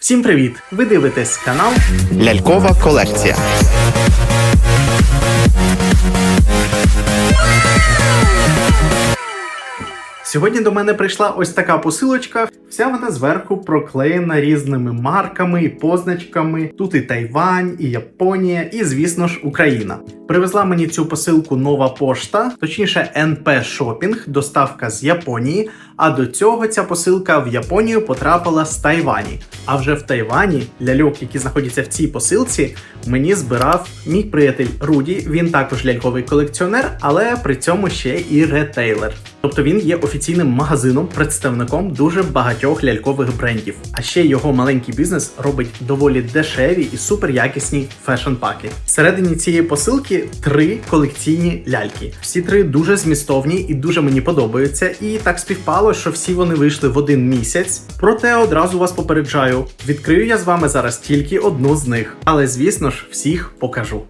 Всім привіт! Ви дивитесь канал Лялькова колекція. Сьогодні до мене прийшла ось така посилочка. Вся вона зверху проклеєна різними марками і позначками. Тут і Тайвань, і Японія, і, звісно ж, Україна. Привезла мені цю посилку нова пошта, точніше, НП Shopping, доставка з Японії. А до цього ця посилка в Японію потрапила з Тайвані. А вже в Тайвані ляльок, які знаходяться в цій посилці, мені збирав мій приятель Руді. Він також ляльковий колекціонер, але при цьому ще і ретейлер. Тобто він є офіційним магазином, представником дуже багатьох лялькових брендів. А ще його маленький бізнес робить доволі дешеві і суперякісні фешн-паки. Всередині цієї посилки три колекційні ляльки. Всі три дуже змістовні і дуже мені подобаються. І так співпало, що всі вони вийшли в один місяць. Проте одразу вас попереджаю: відкрию я з вами зараз тільки одну з них. Але звісно ж, всіх покажу.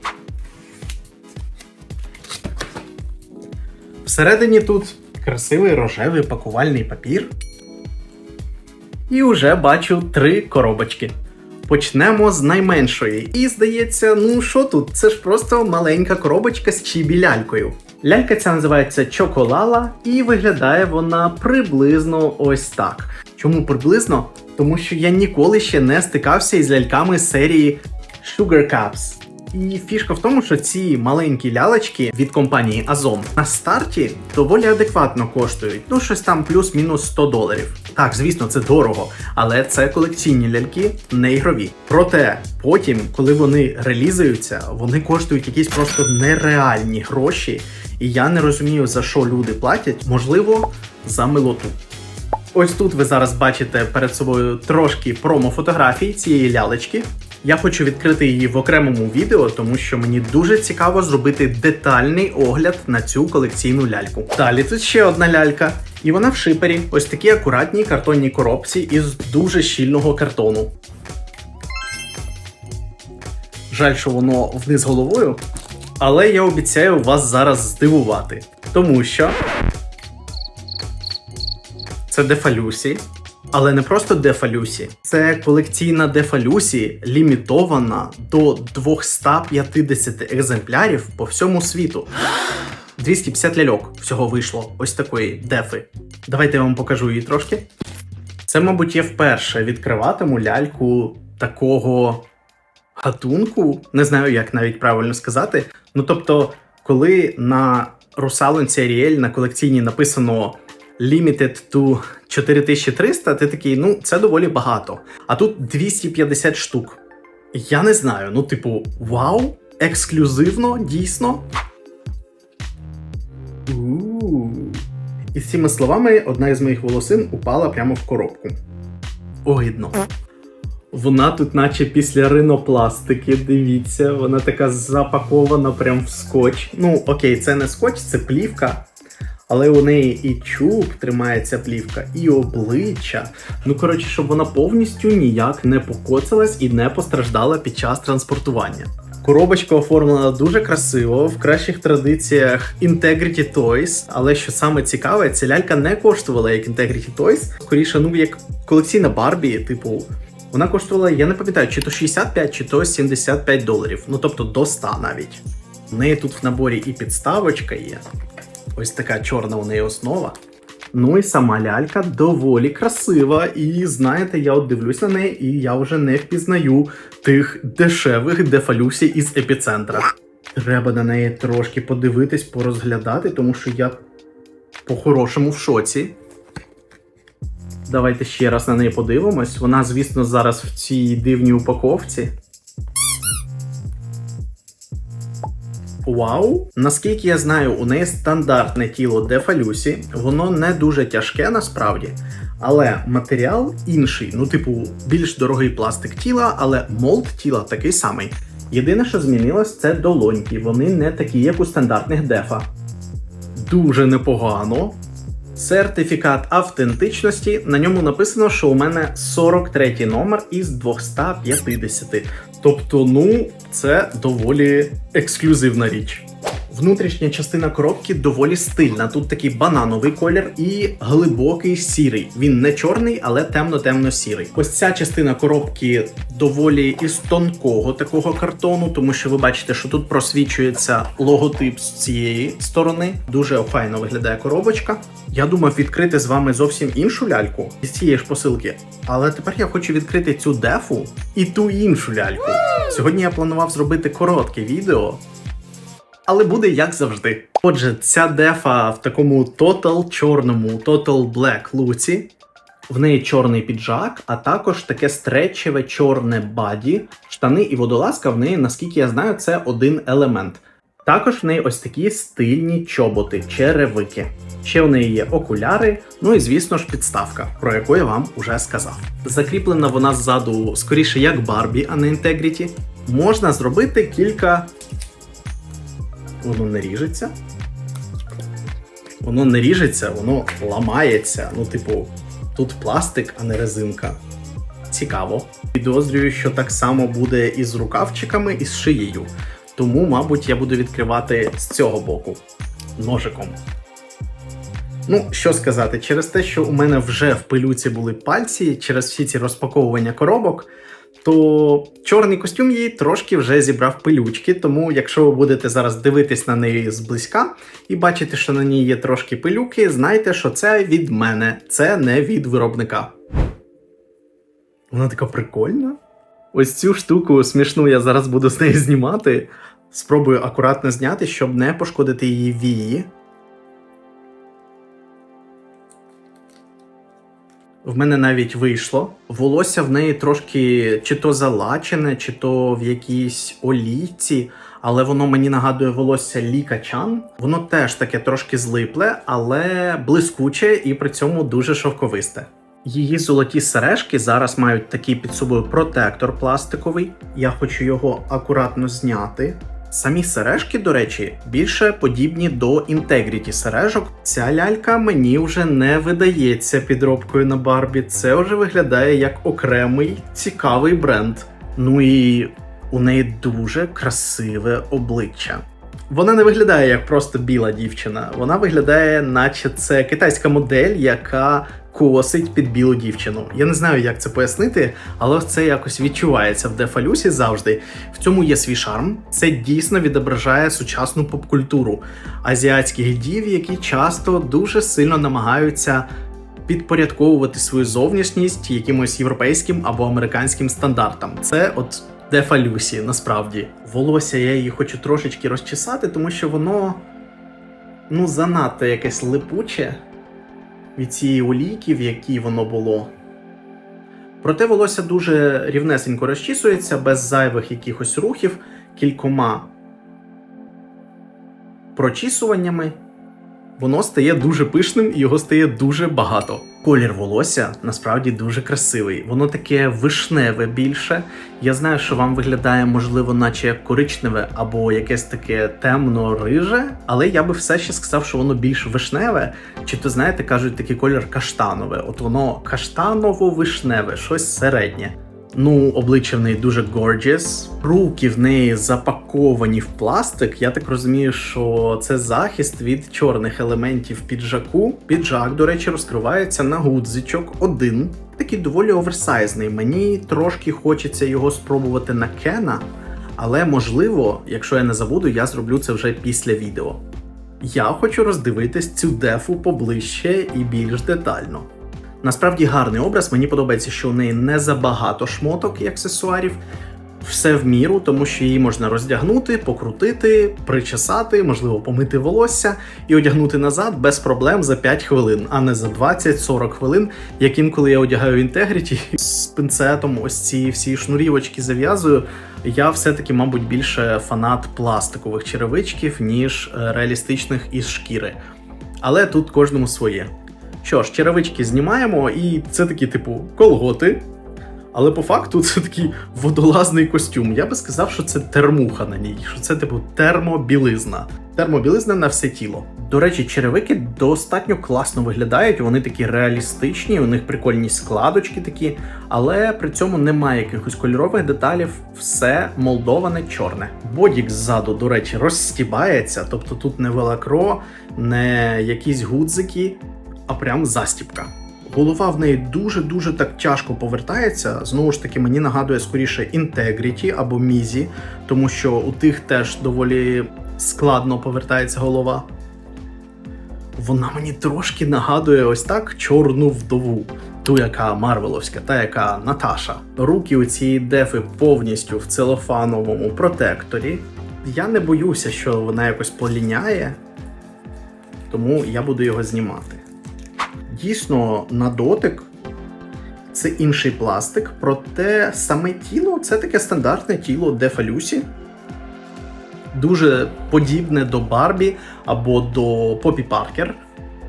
Всередині тут красивий рожевий пакувальний папір. І вже бачу три коробочки. Почнемо з найменшої. І здається, ну що тут? Це ж просто маленька коробочка з чібі-лялькою. Лялька ця називається Чоколала, і виглядає вона приблизно ось так. Чому приблизно? Тому що я ніколи ще не стикався із ляльками серії Sugar Cups. І фішка в тому, що ці маленькі лялечки від компанії Azon на старті доволі адекватно коштують. Ну, щось там плюс-мінус 100 доларів. Так, звісно, це дорого, але це колекційні ляльки, не ігрові. Проте потім, коли вони релізуються, вони коштують якісь просто нереальні гроші. І я не розумію, за що люди платять, можливо, за милоту. Ось тут ви зараз бачите перед собою трошки промо-фотографій цієї лялечки. Я хочу відкрити її в окремому відео, тому що мені дуже цікаво зробити детальний огляд на цю колекційну ляльку. Далі тут ще одна лялька, і вона в шипері, ось такі акуратні картонні коробці із дуже щільного картону. Жаль, що воно вниз головою, але я обіцяю вас зараз здивувати, тому що це Дефалюсі. Але не просто Дефалюсі, це колекційна Дефалюсі, лімітована до 250 екземплярів по всьому світу. 250 ляльок всього вийшло ось такої дефи. Давайте я вам покажу її трошки. Це, мабуть, я вперше відкриватиму ляльку такого гатунку. Не знаю, як навіть правильно сказати. Ну тобто, коли на русалонці Аріель на колекційній написано Limited to 4300, ти такий, ну, це доволі багато. А тут 250 штук. Я не знаю, ну, типу, вау, ексклюзивно, дійсно. у І з цими словами одна із моїх волосин упала прямо в коробку. Огидно. Вона тут, наче після ринопластики, дивіться, вона така запакована прям в скотч. Ну, окей, це не скотч, це плівка. Але у неї і чуб тримається плівка, і обличчя. Ну, коротше, щоб вона повністю ніяк не покоцалась і не постраждала під час транспортування. Коробочка оформлена дуже красиво, в кращих традиціях Integrity Toys, але що саме цікаве, ця лялька не коштувала як Integrity Toys, скоріше, ну як колекційна Барбі, типу. Вона коштувала, я не пам'ятаю, чи то 65, чи то 75 доларів, ну тобто до 100 навіть. У неї тут в наборі і підставочка є. Ось така чорна у неї основа. Ну і сама лялька доволі красива. І знаєте, я от дивлюсь на неї, і я вже не впізнаю тих дешевих дефалюсі із епіцентра. Треба на неї трошки подивитись, порозглядати, тому що я по-хорошому в шоці. Давайте ще раз на неї подивимось. Вона, звісно, зараз в цій дивній упаковці. Вау! Наскільки я знаю, у неї стандартне тіло Дефалюсі, воно не дуже тяжке насправді, але матеріал інший, ну, типу, більш дорогий пластик тіла, але молд тіла такий самий. Єдине, що змінилось, це долоньки. Вони не такі, як у стандартних дефа. Дуже непогано. Сертифікат автентичності. На ньому написано, що у мене 43 номер із 250. Тобто, ну, це доволі ексклюзивна річ. Внутрішня частина коробки доволі стильна. Тут такий банановий колір і глибокий сірий. Він не чорний, але темно-темно-сірий. Ось ця частина коробки доволі із тонкого такого картону, тому що ви бачите, що тут просвічується логотип з цієї сторони. Дуже охайно виглядає коробочка. Я думав відкрити з вами зовсім іншу ляльку із цієї ж посилки. Але тепер я хочу відкрити цю дефу і ту іншу ляльку. Сьогодні я планував зробити коротке відео, але буде як завжди. Отже, ця дефа в такому Total чорному, Total Black луці. В неї чорний піджак, а також таке стречеве чорне баді, штани і водолазка в неї, наскільки я знаю, це один елемент. Також в неї ось такі стильні чоботи, черевики. Ще в неї є окуляри, ну і звісно ж підставка, про яку я вам уже сказав. Закріплена вона ззаду скоріше як Барбі, а не Інтегріті. Можна зробити кілька. Воно не ріжеться. Воно не ріжеться, воно ламається. Ну, типу, тут пластик, а не резинка. Цікаво. Підозрюю, що так само буде і з рукавчиками, і з шиєю. Тому, мабуть, я буду відкривати з цього боку ножиком. Ну, що сказати, через те, що у мене вже в пилюці були пальці, через всі ці розпаковування коробок, то чорний костюм їй трошки вже зібрав пилючки. Тому, якщо ви будете зараз дивитись на неї зблизька і бачите, що на ній є трошки пилюки, знайте, що це від мене, це не від виробника. Вона така прикольна. Ось цю штуку смішну я зараз буду з неї знімати. Спробую акуратно зняти, щоб не пошкодити її вії. В мене навіть вийшло. Волосся в неї трошки чи то залачене, чи то в якійсь олійці, але воно мені нагадує волосся лікачан. Воно теж таке трошки злипле, але блискуче і при цьому дуже шовковисте. Її золоті сережки зараз мають такий під собою протектор пластиковий. Я хочу його акуратно зняти. Самі сережки, до речі, більше подібні до інтегріті сережок. Ця лялька мені вже не видається підробкою на Барбі. Це вже виглядає як окремий цікавий бренд. Ну і у неї дуже красиве обличчя. Вона не виглядає як просто біла дівчина. Вона виглядає, наче це китайська модель, яка косить під білу дівчину. Я не знаю, як це пояснити, але це якось відчувається в Дефалюсі завжди. В цьому є свій шарм. Це дійсно відображає сучасну попкультуру азіатських дів, які часто дуже сильно намагаються підпорядковувати свою зовнішність якимось європейським або американським стандартам. Це от Дефа Люсі, насправді. Волосся я її хочу трошечки розчесати, тому що воно ну занадто якесь липуче від цієї олійки, в якій воно було. Проте волосся дуже рівнесенько розчісується, без зайвих якихось рухів, кількома прочісуваннями. Воно стає дуже пишним і його стає дуже багато. Колір волосся насправді дуже красивий. Воно таке вишневе більше. Я знаю, що вам виглядає, можливо, наче як коричневе або якесь таке темно-риже, але я би все ще сказав, що воно більш вишневе. Чи то знаєте, кажуть такий колір каштанове. От воно каштаново-вишневе, щось середнє. Ну, обличчя в неї дуже gorgeous. Руки в неї запаковані в пластик. Я так розумію, що це захист від чорних елементів піджаку. Піджак, до речі, розкривається на гудзичок один. Такий доволі оверсайзний. Мені трошки хочеться його спробувати на Кена, але можливо, якщо я не забуду, я зроблю це вже після відео. Я хочу роздивитись цю дефу поближче і більш детально. Насправді гарний образ. Мені подобається, що у неї не забагато шмоток і аксесуарів. Все в міру, тому що її можна роздягнути, покрутити, причесати, можливо, помити волосся і одягнути назад без проблем за 5 хвилин, а не за 20-40 хвилин, як інколи я одягаю інтегріті з пинцетом, ось ці всі шнурівочки зав'язую. Я все-таки, мабуть, більше фанат пластикових черевичків, ніж е, реалістичних із шкіри. Але тут кожному своє. Що ж, черевички знімаємо, і це такі, типу, колготи. Але по факту це такий водолазний костюм. Я би сказав, що це термуха на ній, що це типу термобілизна. Термобілизна на все тіло. До речі, черевики достатньо класно виглядають. Вони такі реалістичні, у них прикольні складочки такі, але при цьому немає якихось кольорових деталів. Все молдоване чорне. Бодік ззаду, до речі, розстібається, тобто тут не велакро, не якісь гудзики, а прям застібка. Голова в неї дуже-дуже так тяжко повертається. Знову ж таки, мені нагадує скоріше Integrity або Мізі, тому що у тих теж доволі складно повертається голова. Вона мені трошки нагадує ось так чорну вдову. Ту, яка Марвеловська, та яка Наташа. Руки у цієї дефи повністю в целофановому протекторі. Я не боюся, що вона якось поліняє, тому я буду його знімати. Дійсно, на дотик це інший пластик, проте саме тіло це таке стандартне тіло Дефа Люсі. Дуже подібне до Барбі або до Попі Паркер.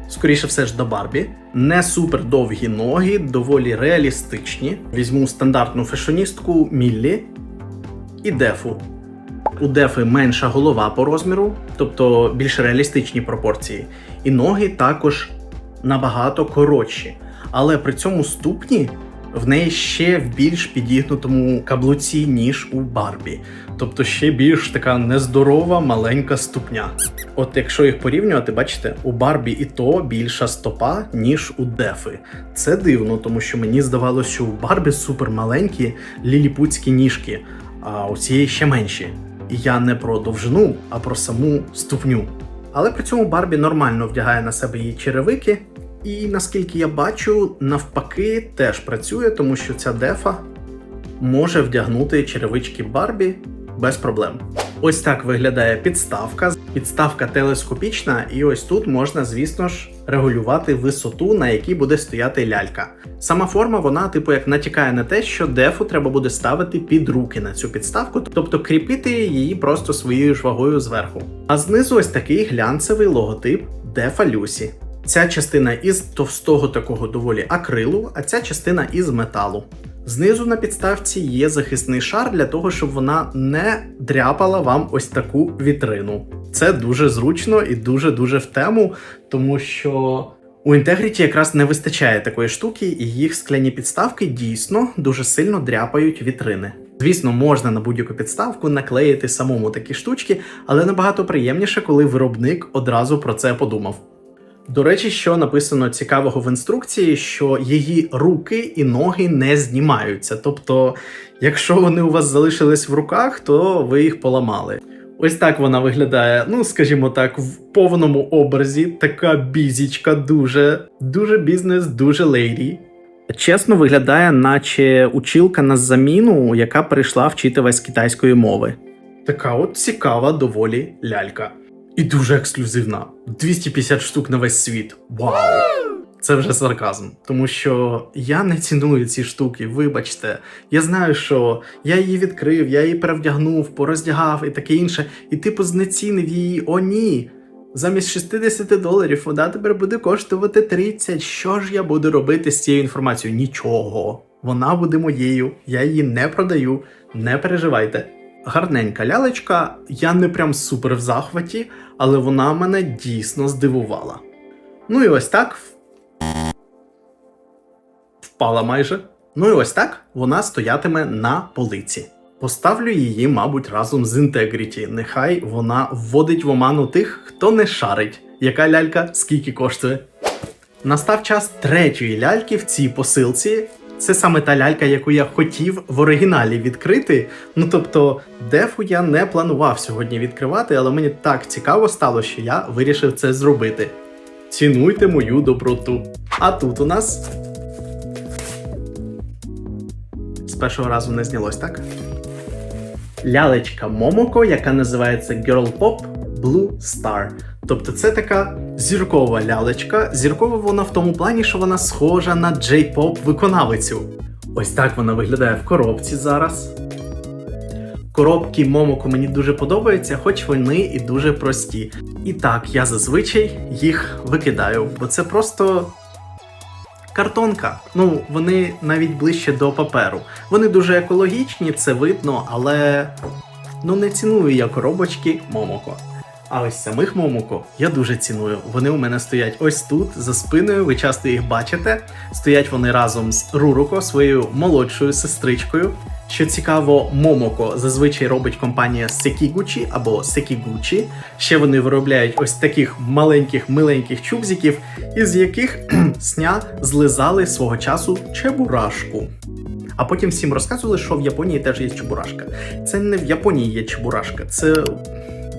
Скоріше все ж до Барбі. Не супер довгі ноги, доволі реалістичні. Візьму стандартну фешоністку Міллі і Дефу. У Дефи менша голова по розміру, тобто більш реалістичні пропорції. І ноги також набагато коротші. Але при цьому ступні в неї ще в більш підігнутому каблуці, ніж у Барбі. Тобто ще більш така нездорова маленька ступня. От якщо їх порівнювати, бачите, у Барбі і то більша стопа, ніж у Дефи. Це дивно, тому що мені здавалося, що у Барбі супер маленькі ліліпутські ніжки, а у цієї ще менші. І я не про довжину, а про саму ступню. Але при цьому Барбі нормально вдягає на себе її черевики. І наскільки я бачу, навпаки, теж працює, тому що ця дефа може вдягнути черевички Барбі без проблем. Ось так виглядає підставка. Підставка телескопічна, і ось тут можна, звісно ж, регулювати висоту, на якій буде стояти лялька. Сама форма, вона, типу, як натякає на те, що дефу треба буде ставити під руки на цю підставку, тобто кріпити її просто своєю ж вагою зверху. А знизу ось такий глянцевий логотип Дефа Люсі. Ця частина із товстого такого доволі акрилу, а ця частина із металу. Знизу на підставці є захисний шар для того, щоб вона не дряпала вам ось таку вітрину. Це дуже зручно і дуже-дуже в тему, тому що у Integrity якраз не вистачає такої штуки, і їх скляні підставки дійсно дуже сильно дряпають вітрини. Звісно, можна на будь-яку підставку наклеїти самому такі штучки, але набагато приємніше, коли виробник одразу про це подумав. До речі, що написано цікавого в інструкції, що її руки і ноги не знімаються. Тобто, якщо вони у вас залишились в руках, то ви їх поламали. Ось так вона виглядає, ну скажімо так, в повному образі. Така бізічка, дуже, дуже бізнес, дуже лейді. Чесно, виглядає, наче училка на заміну, яка прийшла вчити вас китайської мови. Така от цікава доволі лялька. І дуже ексклюзивна. 250 штук на весь світ. Вау! Це вже сарказм, тому що я не ціную ці штуки, вибачте. Я знаю, що я її відкрив, я її перевдягнув, пороздягав і таке інше, і типу знецінив її. О, ні. Замість 60 доларів вона тепер буде коштувати 30. Що ж я буду робити з цією інформацією? Нічого. Вона буде моєю, я її не продаю, не переживайте. Гарненька лялечка, я не прям супер в захваті, але вона мене дійсно здивувала. Ну і ось так. Впала майже. Ну і ось так вона стоятиме на полиці. Поставлю її, мабуть, разом з Integrity. Нехай вона вводить в оману тих, хто не шарить, яка лялька скільки коштує. Настав час третьої ляльки в цій посилці. Це саме та лялька, яку я хотів в оригіналі відкрити. Ну тобто, дефу я не планував сьогодні відкривати, але мені так цікаво стало, що я вирішив це зробити. Цінуйте мою доброту. А тут у нас. З першого разу не знялось, так? Лялечка Момоко, яка називається Girl Pop Blue Star. Тобто це така зіркова лялечка. Зіркова вона в тому плані, що вона схожа на джей-поп виконавицю. Ось так вона виглядає в коробці зараз. Коробки Момоко мені дуже подобаються, хоч вони і дуже прості. І так, я зазвичай їх викидаю, бо це просто Картонка. Ну, вони навіть ближче до паперу. Вони дуже екологічні, це видно, але ну не ціную я коробочки Момоко. А ось самих Момоко я дуже ціную. Вони у мене стоять ось тут, за спиною. Ви часто їх бачите. Стоять вони разом з Руруко, своєю молодшою сестричкою. Що цікаво, Момоко зазвичай робить компанія Sekiguchi або Sekiguchi. Ще вони виробляють ось таких маленьких миленьких чубзиків, із яких сня злизали свого часу чебурашку. А потім всім розказували, що в Японії теж є чебурашка. Це не в Японії є чебурашка, це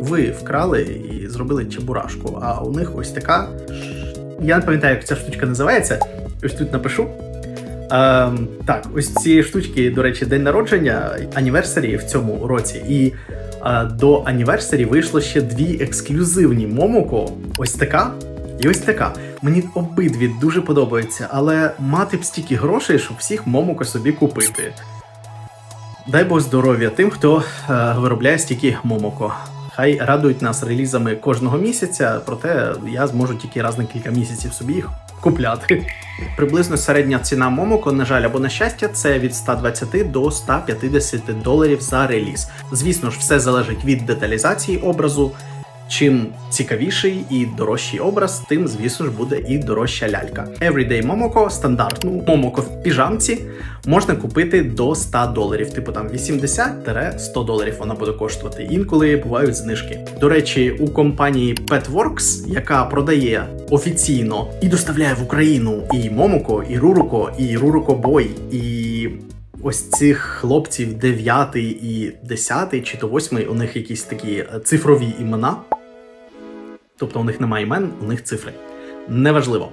ви вкрали і зробили чебурашку. А у них ось така. Я не пам'ятаю, як ця штучка називається. Ось тут напишу. Ем, так, ось ці штучки, до речі, день народження, аніверсарі в цьому році. І е, до аніверсарі вийшло ще дві ексклюзивні Момоко. Ось така і ось така. Мені обидві дуже подобаються, але мати б стільки грошей, щоб всіх Момоко собі купити. Дай Бог здоров'я тим, хто е, виробляє стільки Момоко. Хай радують нас релізами кожного місяця, проте я зможу тільки раз на кілька місяців собі їх купляти. Приблизно середня ціна Момоко, на жаль, або на щастя, це від 120 до 150 доларів за реліз. Звісно ж, все залежить від деталізації образу. Чим цікавіший і дорожчий образ, тим, звісно ж, буде і дорожча лялька. Everyday Momoko, стандартну Momoko в піжамці можна купити до 100 доларів, типу там 80-100 доларів вона буде коштувати. Інколи бувають знижки. До речі, у компанії Petworks, яка продає офіційно і доставляє в Україну і Momoko, і Ruruko, і Ruruko Boy, і ось цих хлопців 9 і 10, чи то 8, у них якісь такі е, цифрові імена. Тобто у них немає імен, у них цифри. Неважливо.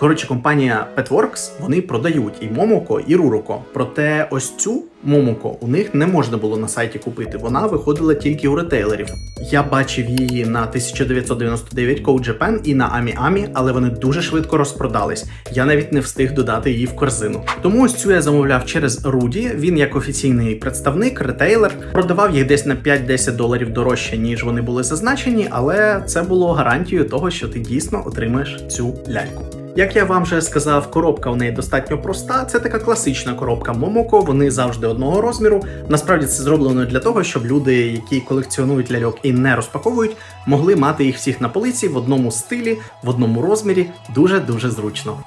Коротше, компанія Petworks вони продають і Momoko, і Ruruko. Проте ось цю Momoko у них не можна було на сайті купити. Вона виходила тільки у ретейлерів. Я бачив її на 1999 Code Japan і на AmiAmi, але вони дуже швидко розпродались. Я навіть не встиг додати її в корзину. Тому ось цю я замовляв через Руді. Він як офіційний представник, ретейлер, продавав їх десь на 5-10 доларів дорожче, ніж вони були зазначені, але це було гарантією того, що ти дійсно отримаєш цю ляльку. Як я вам вже сказав, коробка у неї достатньо проста. Це така класична коробка Момоко. Вони завжди одного розміру. Насправді це зроблено для того, щоб люди, які колекціонують ляльок і не розпаковують, могли мати їх всіх на полиці в одному стилі, в одному розмірі. Дуже дуже зручно.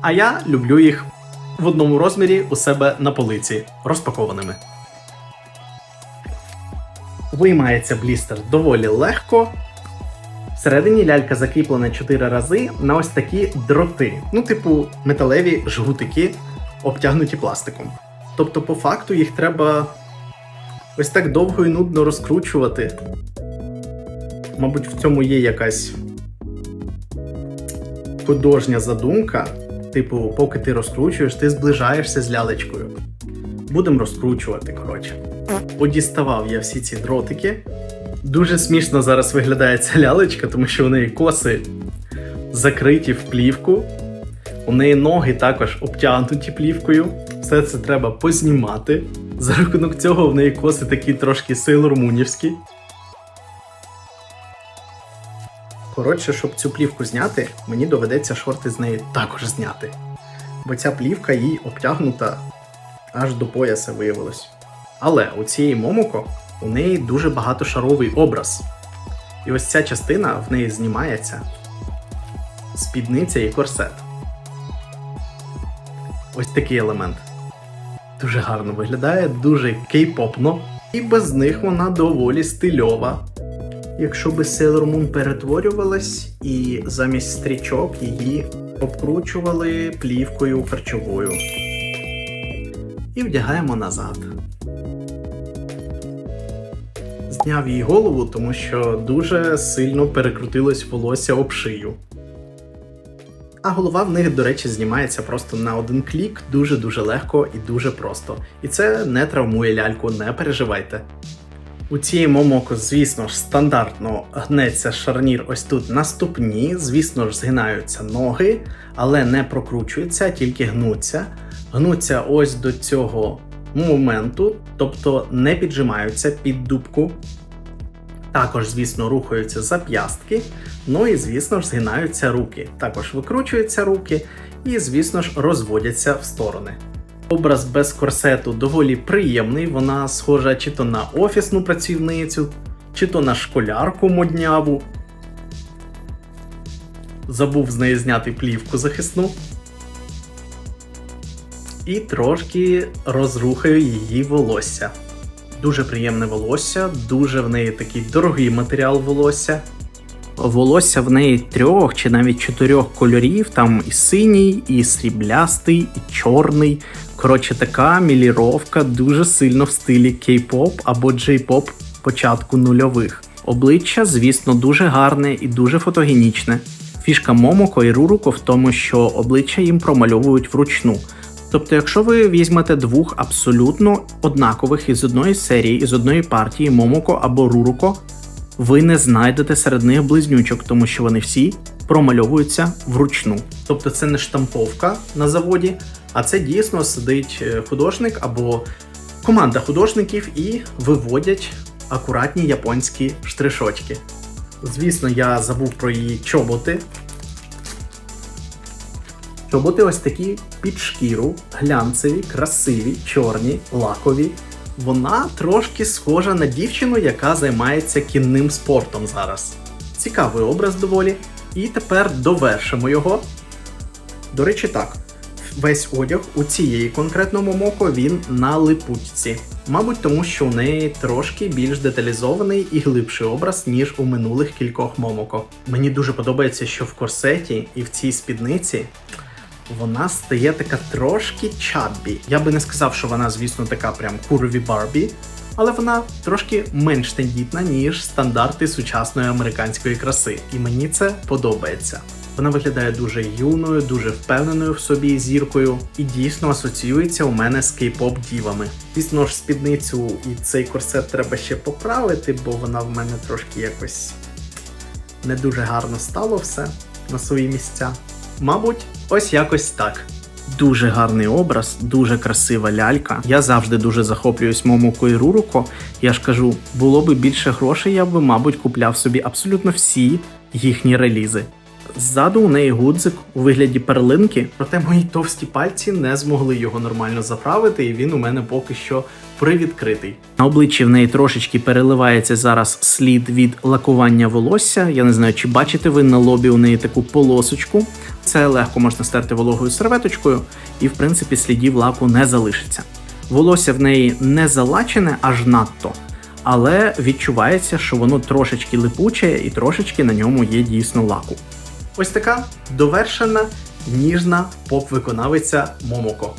А я люблю їх в одному розмірі у себе на полиці розпакованими. Виймається блістер доволі легко. Всередині лялька закріплена 4 рази на ось такі дроти, ну, типу, металеві жгутики, обтягнуті пластиком. Тобто, по факту, їх треба ось так довго і нудно розкручувати. Мабуть, в цьому є якась художня задумка. Типу, поки ти розкручуєш, ти зближаєшся з лялечкою. Будемо розкручувати, коротше. Подіставав я всі ці дротики. Дуже смішно зараз виглядає ця лялечка, тому що у неї коси закриті в плівку. У неї ноги також обтягнуті плівкою. Все це треба познімати. За рахунок цього в неї коси такі трошки силурмунівські. Коротше, щоб цю плівку зняти, мені доведеться шорти з неї також зняти. Бо ця плівка їй обтягнута аж до пояса виявилось. Але у цієї Момоко у неї дуже багатошаровий образ. І ось ця частина в неї знімається. Спідниця і корсет. Ось такий елемент. Дуже гарно виглядає, дуже кей-попно. І без них вона доволі стильова. Якщо би Sailor Moon перетворювалась і замість стрічок її обкручували плівкою харчовою. І вдягаємо назад. Зняв їй голову, тому що дуже сильно перекрутилось волосся об шию. А голова в них, до речі, знімається просто на один клік, дуже-дуже легко і дуже просто. І це не травмує ляльку, не переживайте. У цієї момоко, звісно ж, стандартно гнеться шарнір ось тут на ступні, звісно ж, згинаються ноги, але не прокручуються, тільки гнуться. Гнуться ось до цього моменту, тобто не піджимаються під дубку. Також, звісно, рухаються зап'ястки, ну і, звісно ж, згинаються руки. Також викручуються руки, і, звісно ж, розводяться в сторони. Образ без корсету доволі приємний. Вона схожа чи то на офісну працівницю, чи то на школярку модняву. Забув з неї зняти плівку захисну. І трошки розрухаю її волосся. Дуже приємне волосся, дуже в неї такий дорогий матеріал волосся. Волосся в неї трьох чи навіть чотирьох кольорів, там і синій, і сріблястий, і чорний. Коротше, така міліровка дуже сильно в стилі кей-поп або джей-поп початку нульових. Обличчя, звісно, дуже гарне і дуже фотогенічне. Фішка Момоко і Руруко в тому, що обличчя їм промальовують вручну. Тобто, якщо ви візьмете двох абсолютно однакових із одної серії, із одної партії Момоко або Руруко, ви не знайдете серед них близнючок, тому що вони всі промальовуються вручну. Тобто це не штамповка на заводі, а це дійсно сидить е, художник або команда художників і виводять акуратні японські штришочки. Звісно, я забув про її чоботи. Чоботи ось такі під шкіру, глянцеві, красиві, чорні, лакові. Вона трошки схожа на дівчину, яка займається кінним спортом зараз. Цікавий образ доволі. І тепер довершимо його. До речі, так. Весь одяг у цієї конкретно Момоко він на липучці. Мабуть, тому що у неї трошки більш деталізований і глибший образ, ніж у минулих кількох Момоко. Мені дуже подобається, що в корсеті і в цій спідниці вона стає така трошки чаббі. Я би не сказав, що вона, звісно, така прям курві Барбі, але вона трошки менш тендітна, ніж стандарти сучасної американської краси. І мені це подобається. Вона виглядає дуже юною, дуже впевненою в собі зіркою і дійсно асоціюється у мене з кей-поп дівами. Звісно ж, спідницю і цей корсет треба ще поправити, бо вона в мене трошки якось не дуже гарно стало все на свої місця. Мабуть, ось якось так. Дуже гарний образ, дуже красива лялька. Я завжди дуже захоплююсь Момоко і Руруко. Я ж кажу, було би більше грошей, я би, мабуть, купляв собі абсолютно всі їхні релізи. Ззаду у неї гудзик у вигляді перлинки, проте мої товсті пальці не змогли його нормально заправити, і він у мене поки що привідкритий. На обличчі в неї трошечки переливається зараз слід від лакування волосся. Я не знаю, чи бачите ви на лобі у неї таку полосочку. Це легко можна стерти вологою серветочкою, і в принципі слідів лаку не залишиться. Волосся в неї не залачене аж надто, але відчувається, що воно трошечки липуче і трошечки на ньому є дійсно лаку. Ось така довершена ніжна поп-виконавиця Момоко.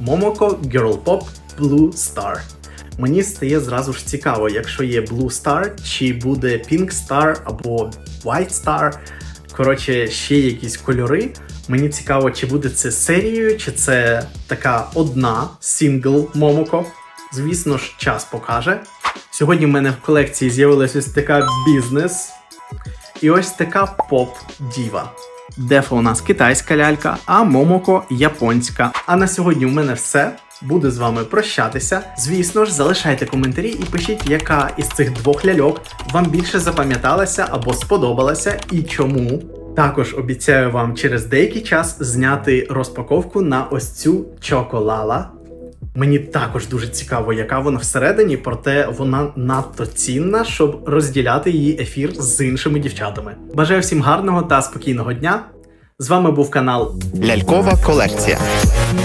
Момоко Girl Pop Blue Star. Мені стає зразу ж цікаво, якщо є Blue Star, чи буде Pink Star або White Star. Коротше, ще якісь кольори. Мені цікаво, чи буде це серією, чи це така одна сингл Момоко. Звісно ж, час покаже. Сьогодні в мене в колекції з'явилася ось така бізнес. І ось така поп-діва. Дефа у нас китайська лялька, а Момоко японська. А на сьогодні в мене все. Буду з вами прощатися. Звісно ж, залишайте коментарі і пишіть, яка із цих двох ляльок вам більше запам'яталася або сподобалася і чому. Також обіцяю вам через деякий час зняти розпаковку на ось цю чоколала. Мені також дуже цікаво, яка вона всередині, проте вона надто цінна, щоб розділяти її ефір з іншими дівчатами. Бажаю всім гарного та спокійного дня. З вами був канал Лялькова колекція.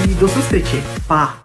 і до зустрічі. Па!